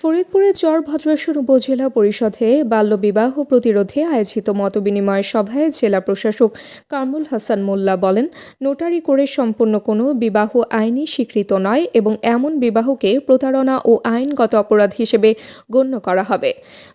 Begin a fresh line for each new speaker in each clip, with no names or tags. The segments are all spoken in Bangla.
ফরিদপুরের চর ভদ্রাসন উপজেলা পরিষদে বাল্যবিবাহ প্রতিরোধে আয়োজিত মতবিনিময় সভায় জেলা প্রশাসক কামরুল হাসান মোল্লা বলেন, নোটারি করে সম্পূর্ণ কোনো বিবাহ আইনি স্বীকৃত নয় এবং এমন বিবাহকে প্রতারণা ও আইনগত অপরাধ হিসেবে গণ্য করা হবে।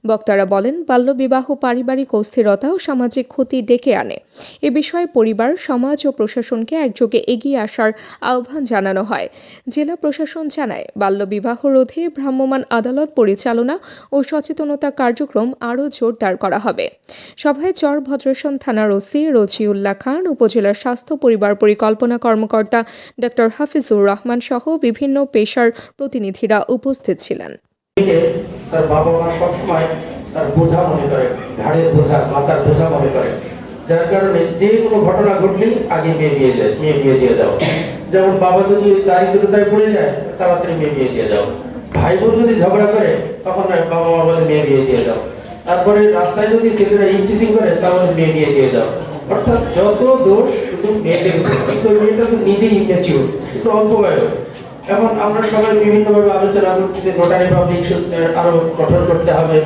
বক্তারা বলেন, বাল্যবিবাহ পারিবারিক অস্থিরতা ও সামাজিক ক্ষতি ডেকে আনে। এ বিষয়ে পরিবার, সমাজ ও প্রশাসনকে একযোগে এগিয়ে আসার আহ্বান জানানো হয়। জেলা প্রশাসন জানায়, বাল্যবিবাহ রোধে ভ্রাম্যমাণ আদালত পরিচালনা ও সচেতনতা কার্যক্রম আরও জোরদার করা হবে। সভায় চর ভদ্রেশন থানার ওসি রজিউল্লাহ খান উপজেলার স্বাস্থ্য পরিবার পরিকল্পনা কর্মকর্তা ডক্টর হাফিজুর রহমান সহ বিভিন্ন পেশার প্রতিনিধিরা উপস্থিত ছিলেন।
তার বাবা মা সবসময় তার বোঝা মনে করে, ঘাড়ের বোঝা, মাথার বোঝা মনে করে। যার কারণে যে কোনো ঘটনা ঘটলেই আগে মেয়ে বিয়ে দেয়, মেয়ে বিয়ে দিয়ে দাও। যেমন বাবা যদি দারিদ্রতায় পড়ে যায়, তাড়াতাড়ি মেয়ে বিয়ে দিয়ে দাও। ভাই বোন যদি ঝগড়া করে, তখন বাবা মা বলে মেয়ে বিয়ে দিয়ে দাও। তারপরে রাস্তায় যদি ছেলেরা ইন্টিসিং করে তাহলে মেয়ে বিয়ে দিয়ে দাও। অর্থাৎ যত দোষ শুধু মেয়েদের। কিন্তু মেয়েটা তো নিজেই ইমেচিউর একটু অল্প বয়স। এখন আমরা সবাই বিভিন্নভাবে আলোচনা করছি যে নোটারি পাবলিক আরও কঠোর করতে হবে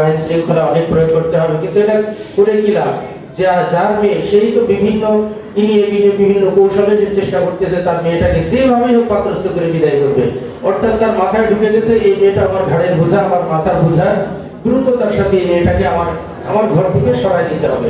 আইন শৃঙ্খলা অনেক প্রয়োগ করতে হবে, কিন্তু এটা করে কি লাভ? যা, যার মেয়ে, সেই তো বিভিন্ন ইনিয়ে বিভিন্ন কৌশলে চেষ্টা করতেছে, তার মেয়েটাকে যেভাবে হোক পাত্রস্থ করে বিদায় করবে। অর্থাৎ তার মাথায় ঢুকে গেছে, এই মেয়েটা আমার ঘাড়ের বোঝা, আমার মাথার বোঝা। দ্রুততার সাথে এই মেয়েটাকে আমার আমার ঘর থেকে সরাই দিতে হবে।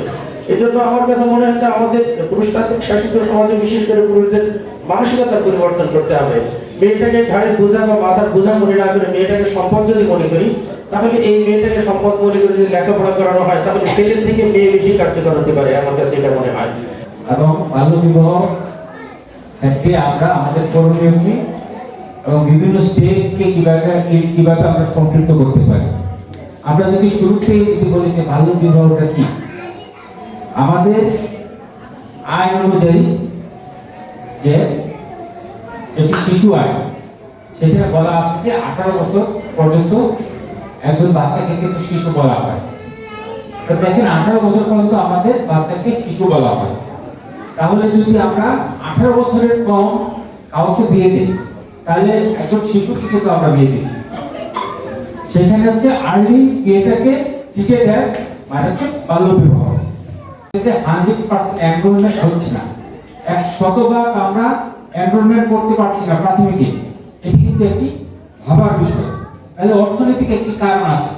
এই জন্য আমার কাছে মনে হচ্ছে আমাদের পুরুষতান্ত্রিক শাসিত সমাজে, বিশেষ করে পুরুষদের মানসিকতার পরিবর্তন করতে হবে। মেয়েটাকে ঘাড়ের বোঝা বা মাথার বোঝা মনে না করে মেয়েটাকে সম্পদ যদি মনে করি, তাহলে এই মেয়েটাকে সম্পদ মনে করে যদি লেখাপড়া করানো হয়, তাহলে ছেলের থেকে মেয়ে বেশি কার্যকর হতে পারে, আমার কাছে এটা মনে হয়।
এবং বাল্য বিবাহ ক্ষেত্রে আমরা আমাদের করণীয় কি? এবং বিভিন্ন স্টেটকে কীভাবে কীভাবে আমরা সম্পৃক্ত করতে পারি। আমরা যদি শুরুতেই যদি বলি যে বাল্য বিবাহটা কি? আমাদের আইন অনুযায়ী যে এটি শিশু আইন সেখানে বলা আছে যে আঠারো বছর পর্যন্ত একজন বাচ্চাকে কিন্তু শিশু বলা হয়। তো দেখেন, আঠারো বছর পর্যন্ত আমাদের বাচ্চাকে শিশু বলা হয়। তাহলে যদি আমরা আঠারো বছরের কম কাউকে বিয়ে দিই তাহলে একজন শিশুকে কিন্তু আমরা বিয়ে দিচ্ছি। সেখানে হচ্ছে আর্লি বিয়েটাকে টিকে দেয় মানে হচ্ছে বাল্য বিবাহ। হান্ড্রেড পার্সেন্ট এনরোলমেন্ট হচ্ছে না। এক শতভাগ আমরা এনরোলমেন্ট করতে পারছি না প্রাথমিকে। এটি কিন্তু একটি ভাবার বিষয়। তাহলে অর্থনৈতিক একটি কারণ আছে।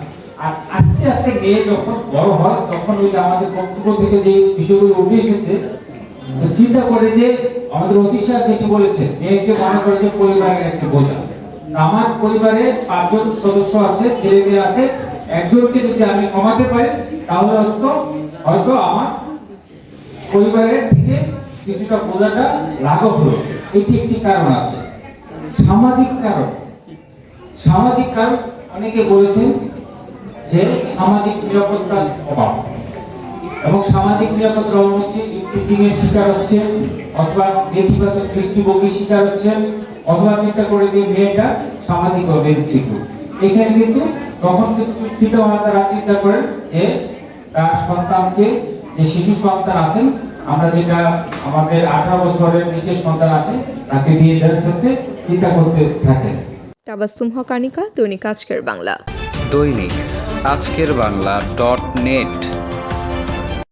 আর আস্তে আস্তে মেয়ে যখন বড় হয়, তখন ওই আমাদের বক্তব্য থেকে যে বিষয়গুলো উঠে এসেছে চিন্তা করে যে আমাদের ওসি সাহেব বলেছে মেয়েকে মনে করে যে পরিবারের একটি বোঝা। আমার পরিবারে পাঁচজন সদস্য আছে ছেলে মেয়ে আছে। একজনকে যদি আমি কমাতে পারি, তাহলে হয়তো হয়তো আমার পরিবারের থেকে কিছুটা বোঝাটা লাঘব হলো। এটি একটি কারণ আছে। সামাজিক কারণ। সামাজিক কারণ অনেকে বলেছেন যে সামাজিক নিরাপত্তার অভাব। এবং সামাজিক নিরাপত্তার অভাব হচ্ছে এর শিকার হচ্ছে অথবা নেতিবাচক দৃষ্টিভঙ্গির শিকার হচ্ছে অথবা চিন্তা করে যে মেয়েটা সামাজিকভাবে ইনসিকিউর এখানে কিন্তু তখন কিন্তু পিতা মাতারা চিন্তা করেন যে তার সন্তানকে যে শিশু সন্তান আছেন আমরা যেটা আমাদের আঠারো বছরের নিচে সন্তান আছে তাকে দিয়ে দেওয়ার ক্ষেত্রে চিন্তা করতে থাকেন।
তাবাস্তুম হকানিকা দৈনিক আজকের বাংলা।
দৈনিক আজকের বাংলা ডট নেট।